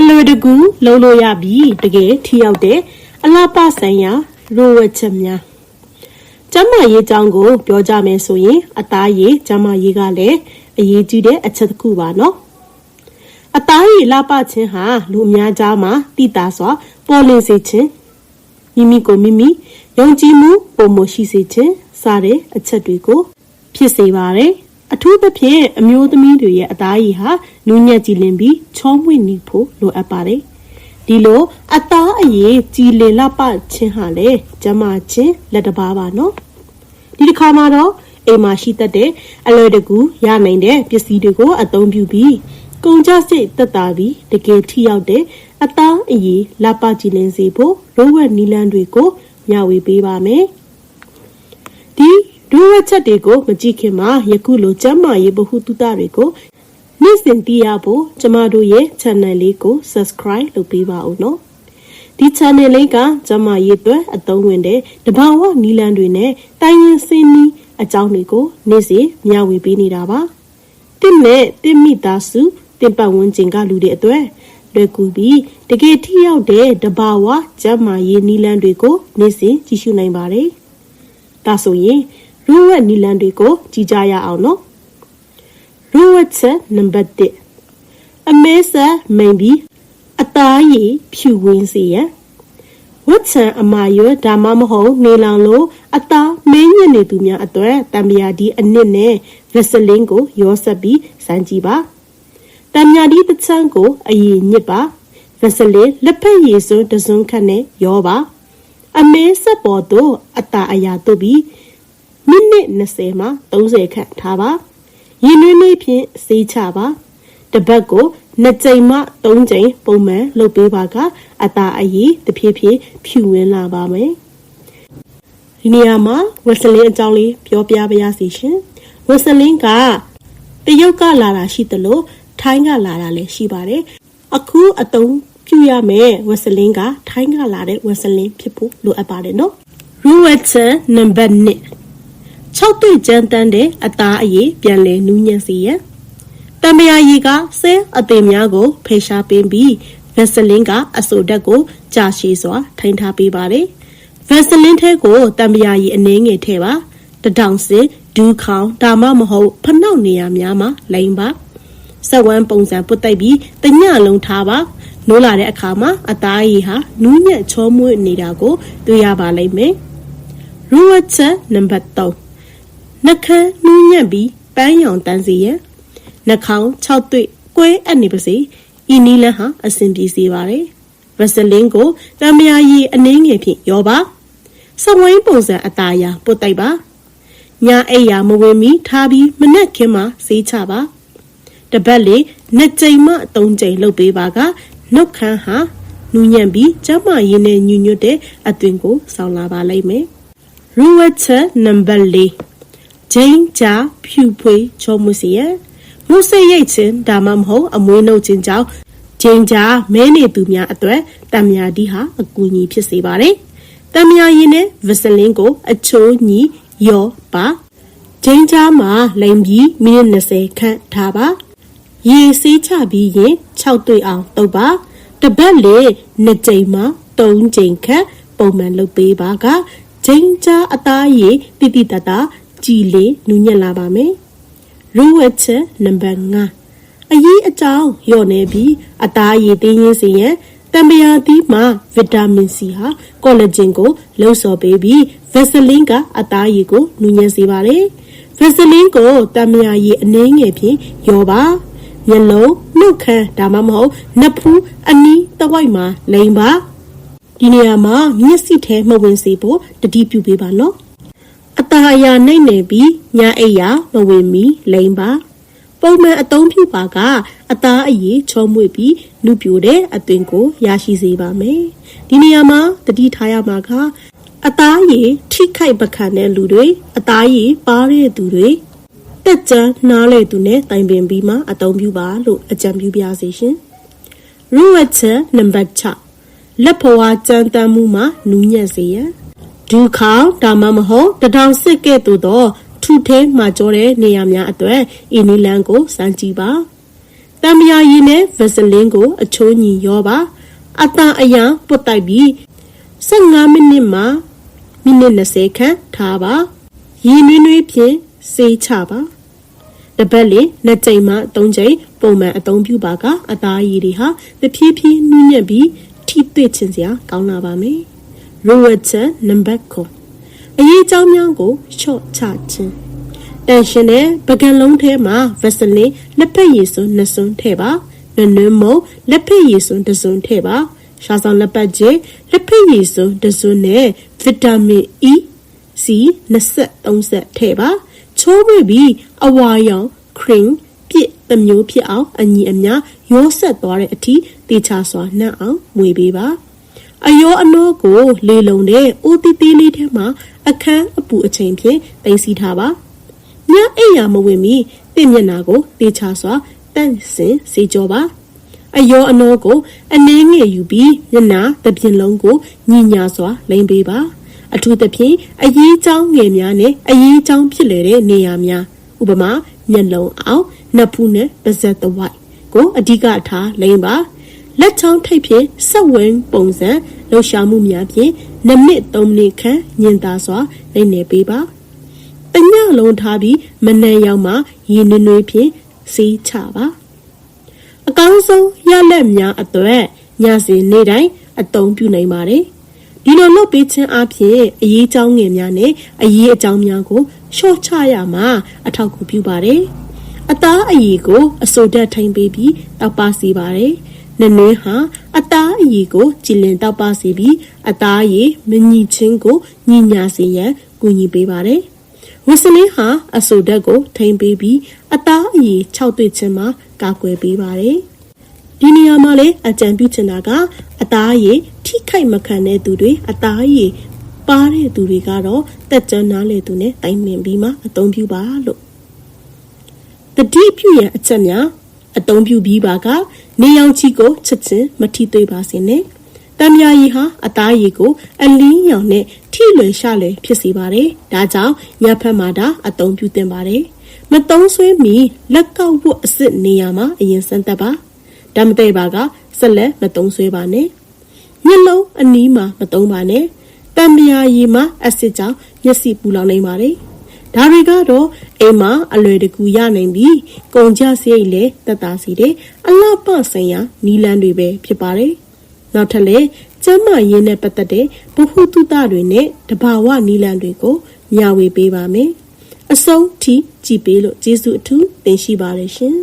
အလွယ်တကူလုံးလို့ရပြီးတကယ်ထိရောက်တဲ့အလားပဆိုင်ရာရိုးဝက်ချက်များကျမရေးကြောင်းကိုပြောကြမယ်ဆိုရင် အသားရည်ကျမရေးကလည်းအရေးကြီးတဲ့အချက်တစ်ခုပါနော်အသားရည်လှပခြင်းဟာလူအများကြားမှာတိတာစွာ ပေါ်လင်းစေခြင်းမိမိကိုမိမိယုံကြည်မှုပုံမရှိစေခြင်းစတဲ့အချက်တွေကို ဖြစ်စေပါတယ် အထူးသဖြင့်အမျိုးသမီးတွေရဲ့အသားရည်ဟာနူးညံ့ကြည်လင်ပြီးချောမွေ့နေဖို့လိုအပ်ပါတယ်ဒီလိုအသားအရည်ကြည်လင်လှပခြင်းဟာလေကျမချင်းလက်တစ်ပါးပါနော်ဒီတစ်ခါမှာတော့အိမ်မှာရှိတတ်တဲ့အလွယ်တကူရနိုင်တဲ့ပစ္စည်းတွေကိုအသုံးပြုပြီးကုန်ကြစိတ်တက်တာပြီးတကယ်ထိရောက်တဲ့အသားအရည်လှပကြည်လင်စေဖို့ရိုးဝက်နီလန်းတွေကိုမျှဝေပေးပါမယ်ဒီ ဒုဝက်ချက်တွေကိုမကြည့်ခင်မှာယခုလိုကျမ်းမာရေးဗဟုသုတတွေကိုနေ့စဉ်သိရဖို့ကျမတို့ရဲ့ channel လေးကို subscribe လုပ်ပေးပါဦးနော်ဒီ channel လေးကကျမရေးအတွက်အသုံးဝင်တဲ့တဘာဝနီလန်းတွေနဲ့တိုင်းရင်းစင်းနီးအကြောင်းတွေကိုနေ့စဉ်မျှဝေပေးနေတာပါတင့်နဲ့တင့်မိသားစုတင်ပတ်ဝန်းကျင်ကလူတွေအတွက်လွယ်ကူပြီးတကယ်ထိရောက်တဲ့တဘာဝကျမ်းမာရေးနီလန်းတွေကိုနေ့စဉ်ကြည့်ရှုနိုင်ပါတယ်ဒါဆိုရင် ရူဝက်နီလန်းတွေကိုကြည့်ကြရအောင်နော်ရူဝက်ချက်နံပါတ်1အမဲဆက်မိန်ပြီးအသားရည်ဖြူဝင်းစေရန်ဝတ်ဆန်အမာရွဒါမှမဟုတ်နေလောင်လို့အသားမင်းညစ်နေသူများအတွက်တံမြာဒီအနစ်နဲ့ဗက်စလင်းကိုရောဆက်ပြီးစမ်းကြည့်ပါတံမြာဒီတစ်ချမ်းကိုအရင်ညစ်ပါဗက်စလင်းလက်ဖက်ရည်စွန်းတစွန်းခန့်နဲ့ရောပါအမဲဆက်ပေါ်သို့အတာအရာတို့ပြီး မိနစ်20မှ30ခန့်ထားပါရင်နွေးနွေးဖြင့်စေးချပါတပတ်ကိုနှစ်ကြိမ်မှသုံးကြိမ်ပုံမှန်လုပ်ပေးပါကအတာအရည်တဖြည်းဖြည်းဖြူဝင်လာပါမယ်ဒီနေရာမှာဝက်စလင်းအကြောင်းလေးပြောပြပါရစီရှင်ဝက်စလင်းကတရုတ်ကလာတာရှိသလိုထိုင်းကလာတာလည်းရှိပါတယ်အခုအတုံးပြရမယ်ဝက်စလင်းကထိုင်းကလာတဲ့ဝက်စလင်းဖြစ်ဖို့လိုအပ်ပါတယ်နော်ရူဝက်ချန်နံပါတ်1 6တွေ့ကျန်းတန်းတဲ့အသားအရည်ပြန်လည်နူးညံ့စေရန်တံမယာရည်ကဆဲအသေးများကိုဖေရှားပေးပြီးဗက်စလင်းကအဆိုဓာတ်ကိုကြာရှည်စွာထိန်းထားပေးပါတယ်ဗက်စလင်းထဲကိုတံမယာရည်အနှင်းငယ်ထဲပါတထောင်စစ်ဒူးခေါင်ဒါမှမဟုတ်ဖနှောက်နေရများမှာလိမ်ပါဆက်ဝမ်းပုံစံပုတ်တိုက်ပြီးတညလုံးထားပါနိုးလာတဲ့အခါမှာအသားရည်ဟာနူးညံ့ချောမွေ့နေတာကိုတွေ့ရပါလိမ့်မယ်ရူဝတ်ချက်နံပါတ်3 နှကန်းနှူးညံ့ပြီးပန်းရောင်တန်းစီရန်နှာခေါင်း6တွေ့ကွဲအပ်နေပါစေဤနီလန်းဟာအဆင်ပြေစေပါတယ်ဗစလင်းကိုတံမယာရည်အနှင်းငယ်ဖြင့်ရောပါစဝိုင်းပုံစံအသားရာပုတ်တိုက်ပါညာအိယာမဝင်မီထားပြီးမနှက်ခင်းမှာစေးချပါတပတ်လေနှစ်ကြိမ်မှသုံးကြိမ်လုပ်ပေးပါကနှုတ်ခမ်းဟာနူးညံ့ပြီးကျမရင်းနဲ့ညွညွတ်တဲ့အသွင်ကိုဆောင်လာပါလိမ့်မယ်ရူဝတ်ချက်နံပါတ်၄ ဂျိန်းကြဖြူဖွေးချောမှုစီရမုစိတ်ရိတ်ခြင်းဒါမှမဟုတ်အမွေးနှုတ်ခြင်းကြောင့်ဂျိန်းကြမဲနေသူများအတွက်တံမြာဒီဟာအကူအညီဖြစ်စေပါတယ်။တံမြာရည်နဲ့ဗစလင်းကို အချိုးညီရောပါဂျိန်းကြမှာလိမ်ပြီးမိနစ်20ခန့်ထားပါ။ရေစေးချပြီးရင်6တွေ့အောင်တုပ်ပါ။တပတ်လေ2ကြိမ်မှ3ကြိမ်ခန့်ပုံမှန်လုပ်ပေးပါကဂျိန်းကြအသားရည်တိတိတတ်တာ ကြည်လေနူးညံ့လာပါမယ်။ရိုးဝက်ချက်နံပါတ်5အရေးအကြောင်းလျော့နေပြီးအသားရည်တင်းရင်းစေရန်တံပရာသီးမှာဗီတာမင်စီဟာကောလာဂျင်ကိုလှုပ်ဆော်ပေးပြီးဗက်ဆလင်းကအသားရည်ကိုနူးညံ့စေပါတယ်။ဗက်ဆလင်းကိုတံပရာရည်အနှင်းငယ်ဖြင့်ရောပါမျက်လုံးနှုတ်ခမ်းဒါမှမဟုတ်နဖူးအနီးတဝိုက်မှာလိမ်ပါဒီနေရာမှာမျက်စိထဲမဝင်စေဖို့တတိပြုပေးပါနော် အตาအရာနှိမ့်နေပြီးညာအိယာမဝင်မီလိမ့်ပါပုံမှန်အသုံးပြုပါကအသားအရည်ချောမွေ့ပြီးနုပြိုတဲ့အသွင်ကိုရရှိစေပါမယ်ဒီနေရာမှာတတိထားရမှာကအသားရည်ထိခိုက်ပခံတဲ့လူတွေအသားရည်ပါတဲ့သူတွေတက်ကြမ်းနားလေသူနဲ့တိုင်ပင်ပြီးမှအသုံးပြုပါလို့အကြံပြုပါစေရှင်ရူဝတ်ချက်နံပါတ်6လက်ဖွာကြမ်းတမ်းမှုမှာနူးညံ့စေရန် ဒူခေါဒါမှမဟုတ်တထောင်စစ်ကဲ့သို့သောထူထဲမှာကြောတဲ့နေရာများအတွက်အင်းနီလန်ကိုစမ်းကြည့်ပါတံမြာရည်နဲ့ဗစလင်းကိုအချိုးညီရောပါအတန်အယံပုတ်တိုက်ပြီး15မိနစ်မှမိနစ်20ခန့်ထားပါရည်နွေးနွေးဖြင့်စေးချပါတပတ်လေနှစ်ကြိမ်မှသုံးကြိမ်ပုံမှန်အသုံးပြုပါကအသားရည်တွေဟာတဖြည်းဖြည်းနူးညံ့ပြီးထိတွေ့ခြင်းစရာကောင်းလာပါမယ် ရိုဝတ်ချက်နံပါတ်9အရေးအကြောင်းများကိုလျှော့ချခြင်းတန်ရှင်တဲ့ပကံလုံးထဲမှာဗက်စလင်လက်ဖက်ရည်စွန်းနှစ်စွန်းထည့်ပါနွနွမုံလက်ဖက်ရည်စွန်းတစ်စွန်းထည့်ပါရှားဆောင်လက်ပတ်ကျလက်ဖက်ရည်စွန်းတစ်စွန်းနဲ့ဗီတာမင် E C 20 30ထည့်ပါချိုးပြီးပြီးအဝါရောင် cream ပြည့်တစ်မျိုးဖြစ်အောင်အညီအမျှရိုးဆက်သွားတဲ့အထိတေချာစွာနှံ့အောင်မွေပေးပါ အယောအနောကိုလေလုံတဲ့အိုတီတီလေးထဲမှာအခန်းအပူအချိန်ဖြင့်တင်စီထားပါညအိမ်ယာမဝင်မီတင့်မျက်နာကိုတေချာစွာတန့်စင်စေကြောပါအယောအနောကိုအနှင်းငယ်ယူပြီးညနာတစ်ပြင်လုံးကိုညီညာစွာလိမ့်ပေးပါအထူးသဖြင့်အရေးချောင်းငယ်များနဲ့အရေးချောင်းဖြစ်လေတဲ့နေရာများဥပမာမျက်လုံးအောင်နှပ်ဖူးနဲ့ပါးစပ်တစ်ဝိုက်ကိုအဓိကထားလိမ့်ပါ လက်ချောင်းထိပ်ဖြင့်ဆက်ဝင်ပုံစံလှူရှာမှုများဖြင့်2မိနစ်3မိနစ်ခန့်ညင်သာစွာလိမ့်နေပေးပါတညလုံးထားပြီးမနက်ရောက်မှရေနွေးနွေးဖြင့်စီးချပါအကောင်းဆုံးရလက်များအတွက်ညစီနေ့တိုင်းအသုံးပြုနိုင်ပါတယ်ဒီလိုလုပ်ပေးခြင်းအပြင်အရေးအကြောင်းငယ်များနဲ့အရေးအကြောင်းများကိုလျှော့ချရမှာအထောက်အကူပြုပါတယ်။အသားအရည်ကိုအစိုးတက်ထိန်ပေးပြီးတောက်ပါစီပါတယ်။ နနင်းဟာအသားအရည်ကိုကြည်လင်တောက်ပါစီပြီးအသားအရည်မညီချင်းကိုညီညာစေရန်ကူညီပေးပါတယ်။ဝစ်စလင်းဟာအစိုးတက်ကိုထိန်ပေးပြီးအသားအရည်၆တွေ့ခြင်းမှာကာကွယ်ပေးပါတယ်။ဒီနေရာမှာလေအကြံပြုချင်တာကအသားရည်ထိခိုက်မခံတဲ့သူတွေအသားရည်ပါတဲ့သူတွေကတော့တက်ကြွနားလေသူနဲ့တိုင်ပင်ပြီးမှအသုံးပြုပါလို့တတိပြုရန်အချက်များ အသုံးပြုပြီးပါကနေရောင်ချီကိုချက်ချင်းမထိသွေးပါစေနဲ့တံမြာရီဟာအသားရည်ကိုအလင်းရောင်နဲ့ထိလွယ်ရှလွယ်ဖြစ်စေပါတယ်ဒါကြောင့်ညဖက်မှာဒါအသုံးပြုသင့်ပါတယ်မသုံးဆွေးမီလက်ကောက်ဝတ်အစ်စ်နေရာမှာအရင်စမ်းသပ်ပါဓာတ်မတဲ့ပါကဆက်လက်မသုံးဆွဲပါနဲ့မျက်လုံးအနီးမှာမသုံးပါနဲ့တံမြာရည်မှာအဆစ်ကြောင့်မျက်စိပူလောင်နိုင်ပါတယ် ဒါတွေကတော့အိမ်မှာအလွယ်တကူရနိုင်ပြီးကုန်ကြစရိတ်လည်းတက်တာစီတယ်အလှပဆိုင်ရာနီလန်းတွေပဲဖြစ်ပါတယ်နောက်ထပ်လည်းကျမ်းမာရေးနဲ့ပတ်သက်တဲ့ဗဟုသုတတွေနဲ့တဘာဝနီလန်းတွေကိုမျှဝေပေးပါမယ်အဆုံးထိကြည်ပေးလို့ကျေးဇူးအထူးတင်ရှိပါတယ်ရှင်